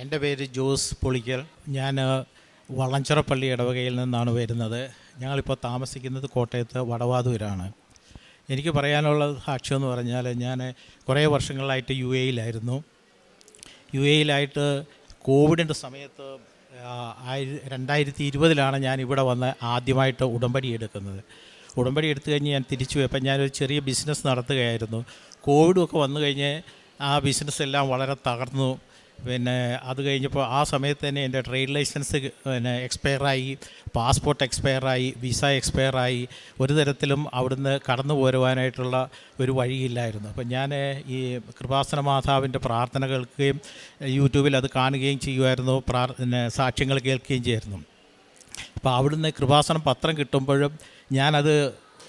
എന്റെ പേര് ജോസ് പൊളിക്കൽ. ഞാൻ വളഞ്ചിറപ്പള്ളി ഇടവകയിൽ നിന്നാണ് വരുന്നത്. ഞങ്ങളിപ്പോൾ താമസിക്കുന്നത് കോട്ടയത്ത് വടവാതൂരാണ്. എനിക്ക് പറയാനുള്ള സാക്ഷ്യം എന്ന് പറഞ്ഞാൽ ഞാൻ കുറേ വർഷങ്ങളായിട്ട് യു എയിലായിരുന്നു യു എയിലായിട്ട് കോവിഡിന്റെ സമയത്ത് ആയിര- രണ്ടായിരത്തി ഇരുപതിലാണ് ഞാൻ ഇവിടെ വന്ന് ആദ്യമായിട്ട് ഉടമ്പടി എടുക്കുന്നത്. ഉടമ്പടി എടുത്തു കഴിഞ്ഞ് ഞാൻ തിരിച്ചു പോയി അപ്പം ഞാനൊരു ചെറിയ ബിസിനസ് നടത്തുകയായിരുന്നു. കോവിഡും ഒക്കെ വന്നു കഴിഞ്ഞ് ആ ബിസിനസ് എല്ലാം വളരെ തകർന്നു. പിന്നെ അത് കഴിഞ്ഞപ്പോൾ ആ സമയത്ത് തന്നെ എന്റെ ട്രേഡ് ലൈസൻസ് പിന്നെ എക്സ്പയറായി പാസ്പോർട്ട് എക്സ്പയറായി വിസ എക്സ്പയറായി. ഒരു തരത്തിലും അവിടുന്ന് കടന്നു പോരുവാനായിട്ടുള്ള ഒരു വഴിയില്ലായിരുന്നു. അപ്പം ഞാൻ ഈ കൃപാസന മാതാവിന്റെ പ്രാർത്ഥന കേൾക്കുകയും യൂട്യൂബിൽ അത് കാണുകയും ചെയ്യുമായിരുന്നു പ്രാർ സാക്ഷ്യങ്ങൾ കേൾക്കുകയും ചെയ്യുമായിരുന്നു. അപ്പോൾ അവിടുന്ന് കൃപാസനം പത്രം കിട്ടുമ്പോഴും ഞാനത്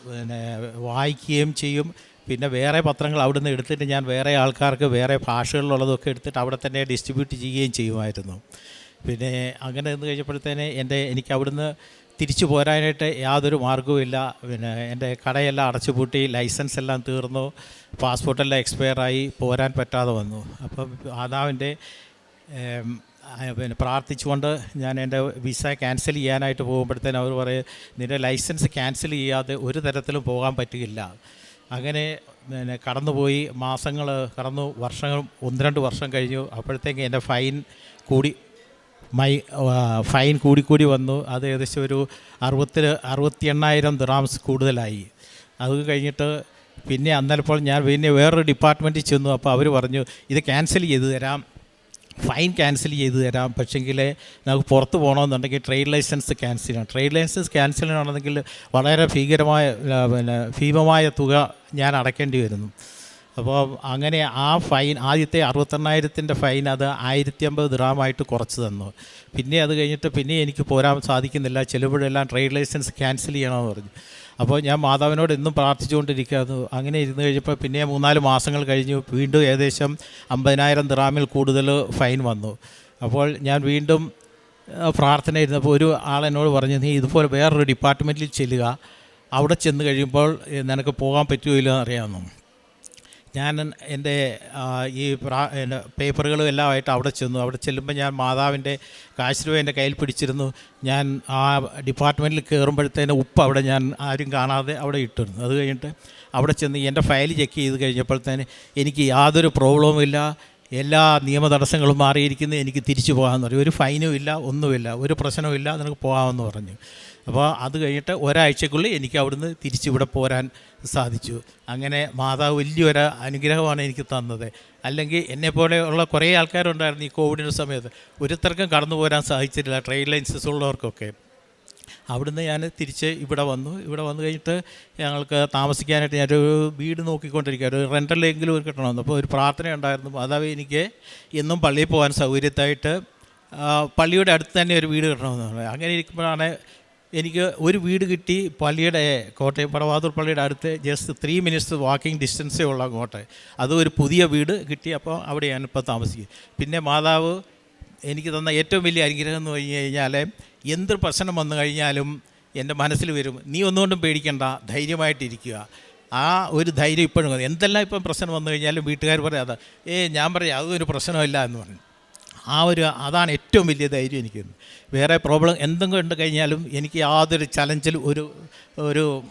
പിന്നെ വായിക്കുകയും ചെയ്യും. പിന്നെ വേറെ പത്രങ്ങൾ അവിടുന്ന് എടുത്തിട്ട് ഞാൻ വേറെ ആൾക്കാർക്ക് വേറെ ഭാഷകളിലുള്ളതൊക്കെ എടുത്തിട്ട് അവിടെ തന്നെ ഡിസ്ട്രിബ്യൂട്ട് ചെയ്യുകയും ചെയ്യുമായിരുന്നു. പിന്നെ അങ്ങനെ നിന്ന് കഴിഞ്ഞപ്പോഴത്തേന് എന്റെ എനിക്ക് അവിടുന്ന് തിരിച്ചു പോരാനായിട്ട് യാതൊരു മാർഗവുമില്ല പിന്നെ എന്റെ കടയെല്ലാം അടച്ചുപൂട്ടി ലൈസൻസ് എല്ലാം തീർന്നു പാസ്പോർട്ടെല്ലാം എക്സ്പയറായി പോരാൻ പറ്റാതെ വന്നു. അപ്പം ആദാവിന്റെ പിന്നെ പ്രാർത്ഥിച്ചുകൊണ്ട് ഞാൻ എന്റെ വിസ ക്യാൻസൽ ചെയ്യാനായിട്ട് പോകുമ്പോഴത്തേനും അവർ പറയും നിന്റെ ലൈസൻസ് ക്യാൻസൽ ചെയ്യാതെ ഒരു തരത്തിലും പോകാൻ പറ്റുകയില്ല അങ്ങനെ പിന്നെ കടന്നുപോയി. മാസങ്ങൾ കടന്നു വർഷങ്ങൾ ഒന്ന് രണ്ട് വർഷം കഴിഞ്ഞു. അപ്പോഴത്തേക്ക് എന്റെ ഫൈൻ കൂടി മൈ ഫൈൻ കൂടിക്കൂടി വന്നു. അത് ഏകദേശം ഒരു അറുപത്തി അറുപത്തി എണ്ണായിരം ദിറാംസ് കൂടുതലായി. അത് കഴിഞ്ഞിട്ട് പിന്നെ അന്നേരപ്പോൾ ഞാൻ പിന്നെ വേറൊരു ഡിപ്പാർട്ട്മെന്റിൽ ചെന്നു. അപ്പോൾ അവർ പറഞ്ഞു ഇത് ക്യാൻസൽ ചെയ്തു തരാം. ഫൈൻ ക്യാൻസൽ ചെയ്ത് തരാം. പക്ഷെങ്കിൽ നമുക്ക് പുറത്ത് പോകണമെന്നുണ്ടെങ്കിൽ ട്രേഡ് ലൈസൻസ് ക്യാൻസൽ ചെയ്യണം. ട്രേഡ് ലൈസൻസ് ക്യാൻസൽ ചെയ്യണമെന്നുണ്ടെങ്കിൽ വളരെ ഭീകരമായ പിന്നെ ഭീമമായ തുക ഞാൻ അടയ്ക്കേണ്ടി വരുന്നു. അപ്പോൾ അങ്ങനെ ആ ഫൈൻ ആദ്യത്തെ അറുപത്തെണ്ണായിരത്തിന്റെ ഫൈൻ അത് ആയിരത്തി അമ്പത് ദ്രാമായിട്ട് കുറച്ച് തന്നു. പിന്നെ അത് കഴിഞ്ഞിട്ട് പിന്നെ എനിക്ക് പോരാൻ സാധിക്കുന്നില്ല. ചിലപ്പോഴെല്ലാം ട്രേഡ് ലൈസൻസ് ക്യാൻസൽ ചെയ്യണമെന്ന് പറഞ്ഞു. അപ്പോൾ ഞാൻ മാതാവിനോട് എന്നും പ്രാർത്ഥിച്ചുകൊണ്ടിരിക്കുകയായിരുന്നു. അങ്ങനെ ഇരുന്ന് കഴിഞ്ഞപ്പോൾ പിന്നെ മൂന്നാൽ മാസങ്ങൾ കഴിഞ്ഞു. വീണ്ടും ഏകദേശം അമ്പതിനായിരം ദിറാമിൽ കൂടുതൽ ഫൈൻ വന്നു. അപ്പോൾ ഞാൻ വീണ്ടും പ്രാർത്ഥന ഇരുന്നപ്പോൾ ഒരു ആളെന്നോട് പറഞ്ഞു നീ ഇതുപോലെ വേറൊരു ഡിപ്പാർട്ട്മെന്റിൽ ചെല്ലുക. അവിടെ ചെന്ന് കഴിയുമ്പോൾ നിനക്ക് പോകാൻ പറ്റുമോ ഇല്ലയോ എന്നറിയാമെന്നു ഞാൻ എന്റെ ഈ പ്രാ പേപ്പറുകളും എല്ലാമായിട്ട് അവിടെ ചെന്നു. അവിടെ ചെല്ലുമ്പോൾ ഞാൻ മാതാവിന്റെ കാശ്രൂ എന്റെ കയ്യിൽ പിടിച്ചിരുന്നു. ഞാൻ ആ ഡിപ്പാർട്ട്മെന്റിൽ കയറുമ്പോഴത്തേന് ഉപ്പ് അവിടെ ഞാൻ ആരും കാണാതെ അവിടെ ഇട്ടിരുന്നു. അത് കഴിഞ്ഞിട്ട് അവിടെ ചെന്ന് എന്റെ ഫയൽ ചെക്ക് ചെയ്ത് കഴിഞ്ഞപ്പോഴത്തേന് എനിക്ക് യാതൊരു പ്രോബ്ലവും ഇല്ല. എല്ലാ നിയമ തടസ്സങ്ങളും മാറിയിരിക്കുന്നു എനിക്ക് തിരിച്ചു പോകാമെന്ന് പറഞ്ഞു. ഒരു ഫൈനും ഇല്ല ഒന്നുമില്ല. ഒരു പ്രശ്നവും ഇല്ല നിനക്ക് പോകാമെന്ന് പറഞ്ഞു. അപ്പോൾ അത് കഴിഞ്ഞിട്ട് ഒരാഴ്ചക്കുള്ളിൽ എനിക്ക് അവിടുന്ന് തിരിച്ചിവിടെ പോരാൻ സാധിച്ചു. അങ്ങനെ മാതാവ് വലിയൊരു അനുഗ്രഹമാണ് എനിക്ക് തന്നത്. അല്ലെങ്കിൽ എന്നെപ്പോലെയുള്ള കുറേ ആൾക്കാരുണ്ടായിരുന്നു ഈ കോവിഡിന്റെ സമയത്ത്. ഒരുത്തർക്കും കടന്നു പോരാൻ സാധിച്ചിട്ടില്ല ട്രെയിൻ ലൈൻസസ് ഉള്ളവർക്കൊക്കെ. അവിടുന്ന് ഞാൻ തിരിച്ച് ഇവിടെ വന്നു. ഇവിടെ വന്നു കഴിഞ്ഞിട്ട് ഞങ്ങൾക്ക് താമസിക്കാനായിട്ട് ഞാനൊരു വീട് നോക്കിക്കൊണ്ടിരിക്കുക ഒരു റെന്റലെങ്കിലും ഒരു കിട്ടണമെന്ന് അപ്പോൾ ഒരു പ്രാർത്ഥന ഉണ്ടായിരുന്നു. മാതാവ് എനിക്ക് എന്നും പള്ളിയിൽ പോകാൻ സൗകര്യത്തായിട്ട് പള്ളിയുടെ അടുത്ത് തന്നെ ഒരു വീട് കിട്ടണമെന്ന് പറഞ്ഞു. അങ്ങനെ ഇരിക്കുമ്പോഴാണ് എനിക്ക് ഒരു വീട് കിട്ടി പള്ളിയുടെ കോട്ടയം പടവാതൂർ പള്ളിയുടെ അടുത്ത് ജസ്റ്റ് ത്രീ മിനിറ്റ്സ് വാക്കിംഗ് ഡിസ്റ്റൻസേ ഉള്ള കോട്ടയം അത് ഒരു പുതിയ വീട് കിട്ടി അപ്പോൾ അവിടെ ഞാനിപ്പോൾ താമസിക്കും. പിന്നെ മാതാവ് എനിക്ക് തന്ന ഏറ്റവും വലിയ അനുഗ്രഹം എന്ന് പറഞ്ഞു കഴിഞ്ഞാൽ എന്ത് പ്രശ്നം വന്നു കഴിഞ്ഞാലും എന്റെ മനസ്സിൽ വരും നീ ഒന്നുകൊണ്ടും പേടിക്കണ്ട ധൈര്യമായിട്ടിരിക്കുക. ആ ഒരു ധൈര്യം ഇപ്പോഴും. എന്തെല്ലാം ഇപ്പം പ്രശ്നം വന്നു കഴിഞ്ഞാലും വീട്ടുകാർ പറയാം അതാ ഏ ഞാൻ പറയാം അതൊരു പ്രശ്നമില്ല എന്ന് പറഞ്ഞു. ആ ഒരു അതാണ് ഏറ്റവും വലിയ ധൈര്യം എനിക്ക് വേറെ പ്രോബ്ലം എന്തെങ്കിലും ഉണ്ട് കഴിഞ്ഞാലും എനിക്ക് യാതൊരു ചലഞ്ചിലും ഒരു ഒരു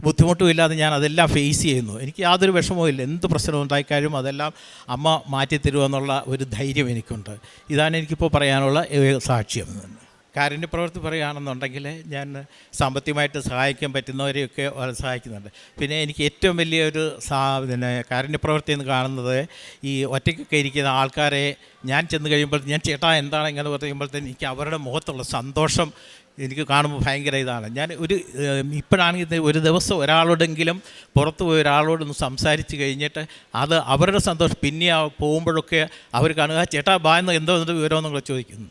ആ, ബുദ്ധിമുട്ടും ഇല്ലാതെ ഞാൻ അതെല്ലാം ഫേസ് ചെയ്യുന്നു. എനിക്ക് യാതൊരു വിഷമവും ഇല്ല എന്ത് പ്രശ്നം ഉണ്ടായിക്കാലും അതെല്ലാം അമ്മ മാറ്റിത്തരുമെന്നുള്ള ഒരു ധൈര്യം എനിക്കുണ്ട്. ഇതാണ് എനിക്കിപ്പോൾ പറയാനുള്ള സാക്ഷ്യം. കാരുണ്യ പ്രവൃത്തി പറയുകയാണെന്നുണ്ടെങ്കിൽ ഞാൻ സാമ്പത്തികമായിട്ട് സഹായിക്കാൻ പറ്റുന്നവരെയൊക്കെ സഹായിക്കുന്നുണ്ട്. പിന്നെ എനിക്ക് ഏറ്റവും വലിയൊരു സാ പിന്നെ കാരുണ്യ പ്രവൃത്തി എന്ന് കാണുന്നത് ഈ ഒറ്റയ്ക്കൊക്കെ ഇരിക്കുന്ന ആൾക്കാരെ ഞാൻ ചെന്ന് കഴിയുമ്പോൾ ഞാൻ ചേട്ടാ എന്താണ്? ഇങ്ങനെ പറയുമ്പോഴത്തേന് എനിക്ക് അവരുടെ മുഖത്തുള്ള സന്തോഷം എനിക്ക് കാണുമ്പോൾ ഭയങ്കര ഇതാണ്. ഞാൻ ഒരു ഇപ്പോഴാണെങ്കിൽ ഒരു ദിവസം ഒരാളോടെങ്കിലും പുറത്ത് പോയി ഒരാളോടൊന്ന് സംസാരിച്ച് കഴിഞ്ഞിട്ട് അത് അവരുടെ സന്തോഷം. പിന്നെ പോകുമ്പോഴൊക്കെ അവർ കാണുക ചേട്ടാ ബാ എന്ന് എന്തോ വിവരം വിവരമെന്നുള്ള ചോദിക്കുന്നു.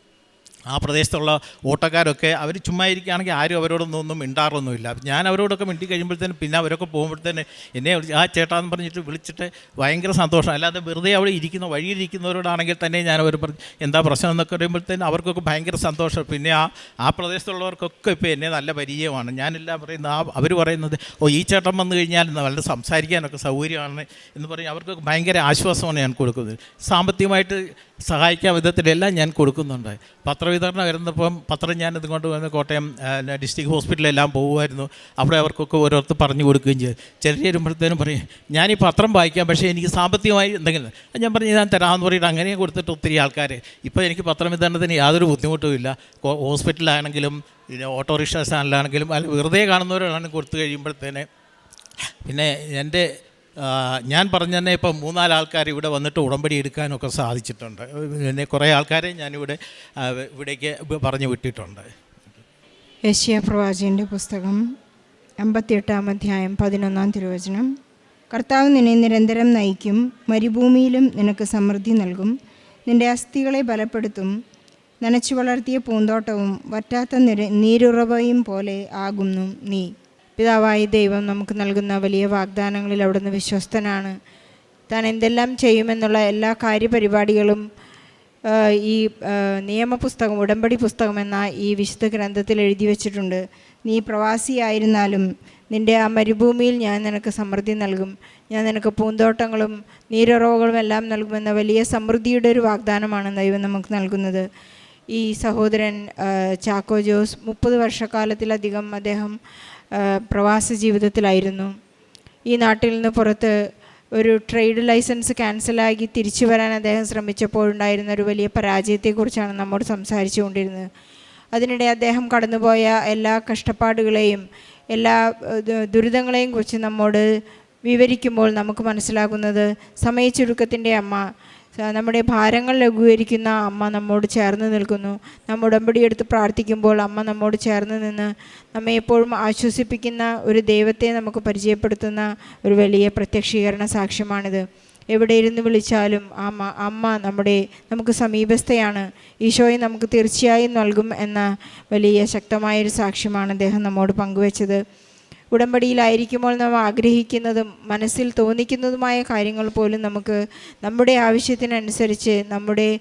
ആ പ്രദേശത്തുള്ള ഓട്ടക്കാരൊക്കെ അവർ ചുമ്മാ ഇരിക്കുകയാണെങ്കിൽ ആരും അവരോടൊന്നും ഒന്നും മിണ്ടാറൊന്നുമില്ല. ഞാൻ അവരോടൊക്കെ മിണ്ടി കഴിയുമ്പോഴത്തേനും പിന്നെ അവരൊക്കെ പോകുമ്പോഴത്തേന് എന്നെ ആ ചേട്ടാന്ന് പറഞ്ഞിട്ട് വിളിച്ചിട്ട് ഭയങ്കര സന്തോഷം. അല്ലാതെ വെറുതെ അവിടെ ഇരിക്കുന്ന വഴിയിരിക്കുന്നവരോടാണെങ്കിൽ തന്നെ ഞാൻ അവർ പറഞ്ഞു എന്താ പ്രശ്നം എന്നൊക്കെ പറയുമ്പോഴത്തേനും അവർക്കൊക്കെ ഭയങ്കര സന്തോഷം. പിന്നെ ആ ആ പ്രദേശത്തുള്ളവർക്കൊക്കെ ഇപ്പോൾ എന്നെ നല്ല പരിചയമാണ്. ഞാനെല്ലാം പറയുന്നത് ആ അവർ പറയുന്നത് ഓ ഈ ചേട്ടൻ വന്നു കഴിഞ്ഞാൽ നല്ല സംസാരിക്കാനൊക്കെ സൗകര്യമാണ് എന്ന് പറഞ്ഞ് അവർക്കൊക്കെ ഭയങ്കര ആശ്വാസമാണ് ഞാൻ കൊടുക്കുന്നത്. സാമ്പത്തികമായിട്ട് സഹായിക്കാൻ വിധത്തിലെല്ലാം ഞാൻ കൊടുക്കുന്നുണ്ട്. പത്രവിതരണം വരുന്നപ്പം പത്രം ഞാൻ ഇതുകൊണ്ട് വന്ന് കോട്ടയം ഡിസ്ട്രിക്ട് ഹോസ്പിറ്റലെല്ലാം പോകുമായിരുന്നു അവിടെ അവർക്കൊക്കെ ഓരോരുത്തർ പറഞ്ഞു കൊടുക്കുകയും ചെയ്തു. ചെറിയ വരുമ്പോഴത്തേനും പറയും ഞാൻ ഈ പത്രം വായിക്കാം പക്ഷേ എനിക്ക് സാമ്പത്തികമായി എന്തെങ്കിലും ഞാൻ പറഞ്ഞു ഞാൻ തരാമെന്ന് പറഞ്ഞിട്ട് അങ്ങനെ കൊടുത്തിട്ട് ഒത്തിരി ആൾക്കാർ ഇപ്പോൾ എനിക്ക് പത്രം വിതരണത്തിന് യാതൊരു ബുദ്ധിമുട്ടും ഇല്ല. കോ- ഹോസ്പിറ്റലാണെങ്കിലും ഓട്ടോറിക്ഷ സ്റ്റാൻഡിലാണെങ്കിലും അല്ല വെറുതെ കാണുന്നവരാണ് കൊടുത്തു കഴിയുമ്പോഴത്തേനെ. പിന്നെ എന്റെ ഞാൻ പറഞ്ഞ തന്നെ ഇപ്പം മൂന്നാൽ ആൾക്കാർ ഇവിടെ വന്നിട്ട് ഉടമ്പടി എടുക്കാനൊക്കെ സാധിച്ചിട്ടുണ്ട്. പിന്നെ കുറേ ആൾക്കാരെ ഞാനിവിടെ ഇവിടേക്ക് പറഞ്ഞു വിട്ടിട്ടുണ്ട്. യശ്യ പ്രവാചകന്റെ പുസ്തകം എൺപത്തിയെട്ടാം അധ്യായം പതിനൊന്നാം തിരുവചനം. കർത്താവ് നിന്നെ നിരന്തരം നയിക്കും മരുഭൂമിയിലും നിനക്ക് സമൃദ്ധി നൽകും. നിന്റെ അസ്ഥികളെ ബലപ്പെടുത്തും. നനച്ചു വളർത്തിയ പൂന്തോട്ടവും വറ്റാത്ത നിര നീരുറവയും പോലെ ആകുന്നു നീ. പിതാവായ ദൈവം നമുക്ക് നൽകുന്ന വലിയ വാഗ്ദാനങ്ങളിൽ അവിടുന്ന് വിശ്വസ്തനാണ്. താൻ എന്തെല്ലാം ചെയ്യുമെന്നുള്ള എല്ലാ കാര്യപരിപാടികളും ഈ നിയമപുസ്തകം ഉടമ്പടി പുസ്തകം എന്ന ഈ വിശുദ്ധ ഗ്രന്ഥത്തിൽ എഴുതി വച്ചിട്ടുണ്ട്. നീ പ്രവാസിയായിരുന്നാലും നിന്റെ ആ മരുഭൂമിയിൽ ഞാൻ നിനക്ക് സമൃദ്ധി നൽകും. ഞാൻ നിനക്ക് പൂന്തോട്ടങ്ങളും നീരുറവുകളും എല്ലാം നൽകുമെന്ന വലിയ സമൃദ്ധിയുടെ ഒരു വാഗ്ദാനമാണ് ദൈവം നമുക്ക് നൽകുന്നത്. ഈ സഹോദരൻ ചാക്കോ ജോസ് മുപ്പത് വർഷക്കാലത്തിലധികം അദ്ദേഹം പ്രവാസ ജീവിതത്തിലായിരുന്നു. ഈ നാട്ടിൽ നിന്ന് പുറത്ത് ഒരു ട്രേഡ് ലൈസൻസ് ക്യാൻസലാക്കി തിരിച്ചു വരാൻ അദ്ദേഹം ശ്രമിച്ചപ്പോഴുണ്ടായിരുന്ന ഒരു വലിയ പരാജയത്തെക്കുറിച്ചാണ് നമ്മോട് സംസാരിച്ചു കൊണ്ടിരുന്നത് അതിനിടെ അദ്ദേഹം കടന്നുപോയ എല്ലാ കഷ്ടപ്പാടുകളെയും എല്ലാ ദുരിതങ്ങളെയും കുറിച്ച് നമ്മോട് വിവരിക്കുമ്പോൾ നമുക്ക് മനസ്സിലാകുന്നത് സമയച്ചുരുക്കത്തിന്റെ അമ്മ നമ്മുടെ ഭാരങ്ങൾ ലഘൂകരിക്കുന്ന അമ്മ നമ്മോട് ചേർന്ന് നിൽക്കുന്നു. നമ്മൾ ഉടമ്പടി എടുത്ത് പ്രാർത്ഥിക്കുമ്പോൾ അമ്മ നമ്മോട് ചേർന്ന് നിന്ന് നമ്മെ എപ്പോഴും ആശ്വസിപ്പിക്കുന്ന ഒരു ദൈവത്തെ നമുക്ക് പരിചയപ്പെടുത്തുന്ന ഒരു വലിയ പ്രത്യക്ഷീകരണ സാക്ഷ്യമാണിത്. എവിടെ ഇരുന്ന് വിളിച്ചാലും അമ്മ അമ്മ നമ്മുടെ നമുക്ക് സമീപസ്ഥയാണ്. ഈശോയെ നമുക്ക് തീർച്ചയായും നൽകും എന്ന വലിയ ശക്തമായൊരു സാക്ഷ്യമാണ് അദ്ദേഹം നമ്മോട് പങ്കുവച്ചത്. ഉടമ്പടിയിലായിരിക്കുമ്പോൾ നാം ആഗ്രഹിക്കുന്നതും മനസ്സിൽ തോന്നിക്കുന്നതുമായ കാര്യങ്ങൾ പോലും നമുക്ക് നമ്മുടെ ആവശ്യത്തിനനുസരിച്ച് നമ്മുടെ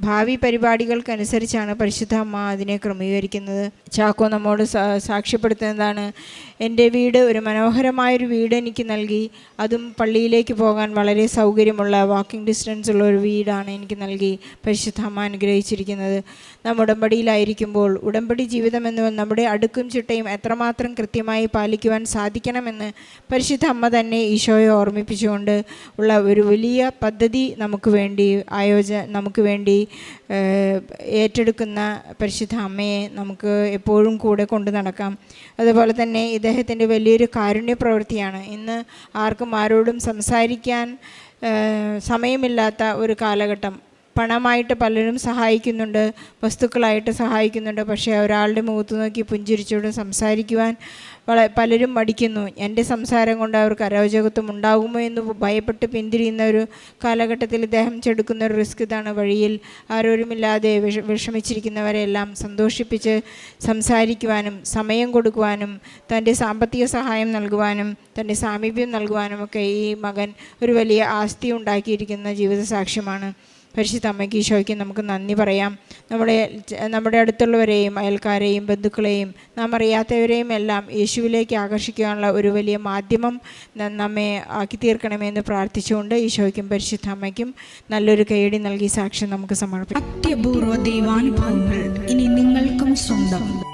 ഭാവി പരിപാടികൾക്കനുസരിച്ചാണ് പരിശുദ്ധ അമ്മ അതിനെ ക്രമീകരിക്കുന്നത്. ചാക്കോ നമ്മോട് സാക്ഷ്യപ്പെടുത്തുന്നതാണ് എന്റെ വീട് ഒരു മനോഹരമായൊരു വീട് എനിക്ക് നൽകി. അതും പള്ളിയിലേക്ക് പോകാൻ വളരെ സൗകര്യമുള്ള വാക്കിംഗ് ഡിസ്റ്റൻസ് ഉള്ള ഒരു വീടാണ് എനിക്ക് നൽകി. പരിശുദ്ധ അമ്മ അനുഗ്രഹിച്ചിരിക്കുന്നത്. നാം ഉടമ്പടിയിലായിരിക്കുമ്പോൾ ഉടമ്പടി ജീവിതം നമ്മുടെ അടുക്കും ചിട്ടയും എത്രമാത്രം കൃത്യമായി പാലിക്കുവാൻ സാധിക്കണമെന്ന് പരിശുദ്ധ അമ്മ തന്നെ ഈശോയെ ഓർമ്മിപ്പിച്ചുകൊണ്ട് ഉള്ള ഒരു വലിയ പദ്ധതി നമുക്ക് വേണ്ടി ആയോജ നമുക്ക് വേണ്ടി ഏറ്റെടുക്കുന്ന പരിശുദ്ധ അമ്മയെ നമുക്ക് എപ്പോഴും കൂടെ കൊണ്ടു നടക്കാം. അതുപോലെ തന്നെ ഇദ്ദേഹത്തിന്റെ വലിയൊരു കാരുണ്യ പ്രവൃത്തിയാണ് ഇന്ന് ആർക്കും ആരോടും സംസാരിക്കാൻ സമയമില്ലാത്ത ഒരു കാലഘട്ടം. പണമായിട്ട് പലരും സഹായിക്കുന്നുണ്ട് വസ്തുക്കളായിട്ട് സഹായിക്കുന്നുണ്ട്. പക്ഷേ ഒരാളുടെ മുഖത്ത് നോക്കി പുഞ്ചിരിച്ചുകൊണ്ട് സംസാരിക്കുവാൻ പലരും മടിക്കുന്നു. എന്റെ സംസാരം കൊണ്ട് അവർക്ക് അരോചകത്വം ഉണ്ടാകുമോ എന്ന് ഭയപ്പെട്ട് പിന്തിരിയുന്ന ഒരു കാലഘട്ടത്തിൽ ഇദ്ദേഹം ചെടുക്കുന്ന ഒരു റിസ്ക് ഇതാണ് വഴിയിൽ ആരോരുമില്ലാതെ വിഷ വിഷമിച്ചിരിക്കുന്നവരെല്ലാം സന്തോഷിപ്പിച്ച് സംസാരിക്കുവാനും സമയം കൊടുക്കുവാനും തന്റെ സാമ്പത്തിക സഹായം നൽകുവാനും തന്റെ സാമീപ്യം നൽകുവാനും ഒക്കെ ഈ മകൻ ഒരു വലിയ ആസ്തി ഉണ്ടാക്കിയിരിക്കുന്ന ജീവിത സാക്ഷ്യമാണ് പരിശുദ്ധ അമ്മയ്ക്ക് ഈശോയ്ക്ക് നമുക്ക് നന്ദി പറയാം. നമ്മുടെ നമ്മുടെ അടുത്തുള്ളവരെയും അയൽക്കാരെയും ബന്ധുക്കളെയും നാം അറിയാത്തവരെയും എല്ലാം യേശുവിലേക്ക് ആകർഷിക്കാനുള്ള ഒരു വലിയ മാധ്യമം നമ്മെ ആക്കി തീർക്കണമെന്ന് പ്രാർത്ഥിച്ചുകൊണ്ട് ഈശോയ്ക്കും പരിശുദ്ധ അമ്മയ്ക്കും നല്ലൊരു കൈയടി നൽകി സാക്ഷ്യം നമുക്ക് സമർപ്പിക്കാം. അത്യപൂർവ ദൈവാനുഭവങ്ങൾ ഇനി നിങ്ങൾക്കും സ്വന്തം.